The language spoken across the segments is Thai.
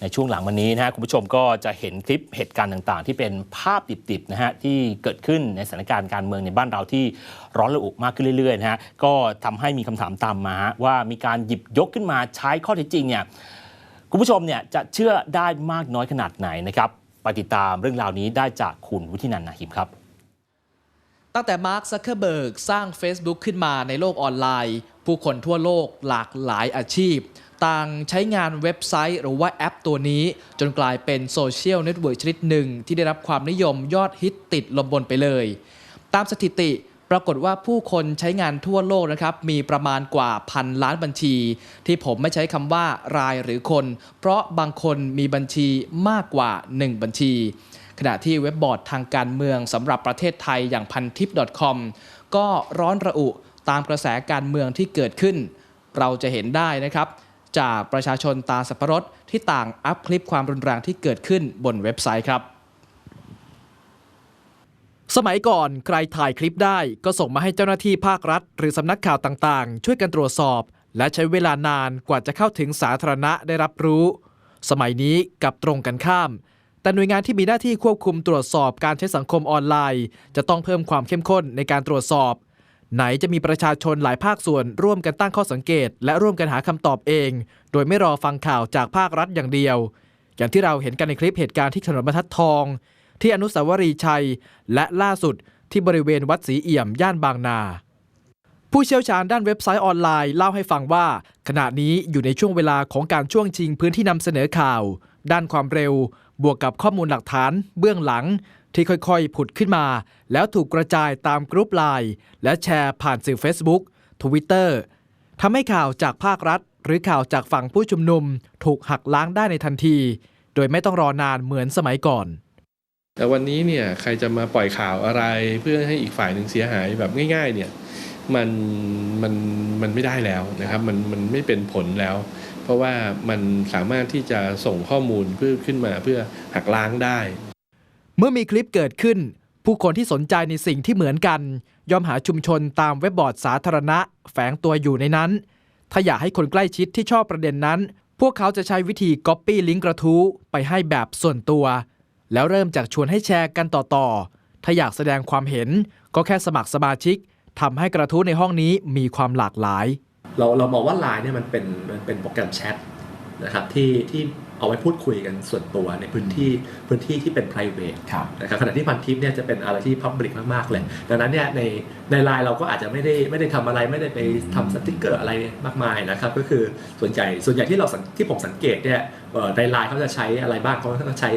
ในช่วงหลังวันนี้นะฮะคุณผู้ชมก็จะเห็นคลิปเหตุการณ์ต่างๆ ที่เป็นภาพดิบๆนะฮะที่เกิดขึ้นในสถานการณ์การเมืองในบ้านเราที่ร้อนระอุมากขึ้นเรื่อยๆนะฮะก็ทำให้มีคำถามตามมา ว่ามีการหยิบยกขึ้นมาใช้ข้อเท็จจริงเนี่ยคุณผู้ชมเนี่ยจะเชื่อได้มากน้อยขนาดไหนนะครับไปติดตามเรื่องราวนี้ได้จากคุณวุฒินันนาหิมครับตั้งแต่มาร์คซักเคอร์เบิร์กสร้าง Facebook ขึ้นมาในโลกออนไลน์ ผู้คนทั่วโลกหลากหลายอาชีพ ต่างใช้งานเว็บไซต์หรือว่าแอปตัวนี้ จนกลายเป็นโซเชียลเน็ตเวิร์กชนิดหนึ่ง ที่ได้รับความนิยมยอดฮิตติดลมบนไปเลย ตามสถิติปรากฏว่าผู้คนใช้งานทั่วโลกนะครับ มีประมาณกว่าพันล้านบัญชี ที่ผมไม่ใช้คำว่ารายหรือคน เพราะบางคนมีบัญชีมากกว่า 1 บัญชี ขณะที่เว็บบอร์ดทางการเมืองสำหรับประเทศไทยอย่างพันทิป .com ก็ร้อนระอุ ตามกระแสการเมืองที่เกิดขึ้น เราจะเห็นได้นะครับ จากประชาชนตาสับปะรดที่ต่างอัพคลิปความรุนแรงที่เกิดขึ้นบนเว็บไซต์ครับ สมัยก่อนใครถ่ายคลิปได้ก็ส่งมาให้เจ้าหน้าที่ภาครัฐ หรือสำนักข่าวต่างๆ ช่วยกันตรวจสอบ และใช้เวลานานกว่าจะเข้าถึงสาธารณะได้รับรู้ สมัยนี้กับตรงกันข้ามแต่หน่วยงานที่มีหน้าที่ควบคุมตรวจสอบการใช้สังคมออนไลน์ จะต้องเพิ่มความเข้มข้นในการตรวจสอบ ไหนจะมีประชาชนหลายภาคส่วนร่วมกันตั้งข้อสังเกต และร่วมกันหาคำตอบเอง โดยไม่รอฟังข่าวจากภาครัฐอย่างเดียว อย่างที่เราเห็นกันในคลิปเหตุการณ์ที่ถนนบรรทัดทอง ที่อนุสาวรีย์ชัย และล่าสุดที่บริเวณวัดศรีเอี่ยมย่านบางนา ผู้เชี่ยวชาญด้านเว็บไซต์ออนไลน์เล่าให้ฟังว่า ขณะนี้อยู่ในช่วงเวลาของการช่วงชิงพื้นที่นำเสนอข่าว ด้านความเร็ว บวกกับข้อมูลหลักฐาน เบื้องหลัง ที่ค่อยๆ ผุดขึ้นมา แล้วถูกกระจายตามกรุ๊ปไลน์และแชร์ผ่านสื่อ Facebook Twitter ทำให้ข่าวจากภาครัฐ หรือข่าวจากฝั่งผู้ชุมนุม ถูกหักล้างได้ในทันที โดยไม่ต้องรอนานเหมือนสมัยก่อน แต่วันนี้เนี่ยใครจะมาปล่อยข่าวอะไรเพื่อให้อีกฝ่ายหนึ่งเสียหายแบบง่าย ๆ เนี่ยมันมันมันไม่ได้แล้วนะครับมันมันไม่เป็นผลแล้ว เพราะว่ามันสามารถที่จะส่งข้อมูลเพื่อขึ้นมาเพื่อหักล้างได้ เมื่อมีคลิปเกิดขึ้น ผู้คนที่สนใจในสิ่งที่เหมือนกันยอมหาชุมชนตามเว็บบอร์ดสาธารณะ แฝงตัวอยู่ในนั้น ถ้าอยากให้คนใกล้ชิดที่ชอบประเด็นนั้น พวกเขาจะใช้วิธี Copy ลิงก์กระทู้ไปให้แบบส่วนตัว แล้วเริ่มจากชวนให้แชร์กันต่อๆ ถ้าอยากแสดงความเห็นก็แค่สมัครสมาชิกทำให้กระทู้ในห้องนี้มีความหลากหลาย เราเรามองว่า Line เนี่ยมันเป็นมันเป็นโปรแกรมแชทนะครับที่ที่ เอาไว้พูดคุยกันส่วนตัวในพื้นที่พื้นที่ที่เป็น private ครับนะครับขณะที่พันทิปเนี่ยจะเป็นอะไรที่ public มากๆเลย ดังนั้นเนี่ยในในไลน์เราก็อาจจะไม่ได้ไม่ได้ทำอะไรไม่ได้ไปทำสติกเกอร์อะไรมากมายนะครับ ก็คือส่วนใหญ่ส่วนใหญ่ที่เราสังที่ผมสังเกตเนี่ยเอ่อในไลน์เขาจะใช้อะไรบ้างเขาก็ใช้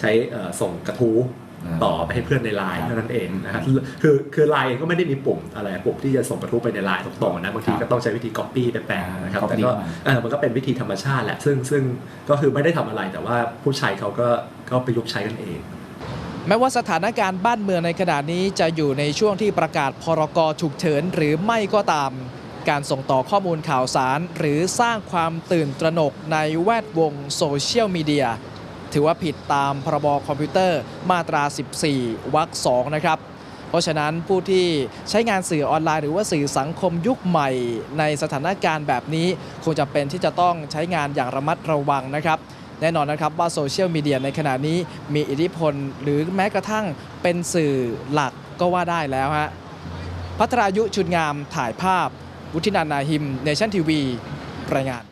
ใช้เอ่อส่งกระทู้อ่า ต่อไปให้เพื่อนในไลน์เท่านั้นเองนะครับคือคือไลน์เองก็ไม่ได้มีปุ่มอะไรปุ่มที่จะส่งกระทู้ไปในไลน์ตรงๆนะบางทีก็ต้องใช้วิธี copy ไปแปะนะครับ copy แต่ก็มาเออมันก็เป็นวิธีธรรมชาติแหละซึ่งซึ่งก็คือไม่ได้ทำอะไรแต่ว่าผู้ใช้เขาก็ก็ประยุกต์ใช้กันเองแม้ว่าสถานการณ์บ้านเมืองในขณะนี้จะอยู่ในช่วงที่ประกาศพรกฉุกเฉินหรือไม่ก็ตาม การส่งต่อข้อมูลข่าวสาร หรือสร้างความตื่นตระหนกในแวดวงโซเชียลมีเดีย ถือว่าผิดตามพรบคอมพิวเตอร์มาตรา 14 วรรค 2 นะครับ เพราะฉะนั้นผู้ที่ใช้งานสื่อออนไลน์หรือว่าสื่อสังคมยุคใหม่ในสถานการณ์แบบนี้คงจะเป็นที่จะต้องใช้งานอย่างระมัดระวังนะครับแน่นอนนะครับว่าโซเชียลมีเดียในขณะนี้มีอิทธิพล หรือแม้กระทั่งเป็นสื่อหลักก็ว่าได้แล้วฮะพัทรายุชุนงามถ่ายภาพ วุฒินันท์นาหิมเนชั่นทีวีรายงาน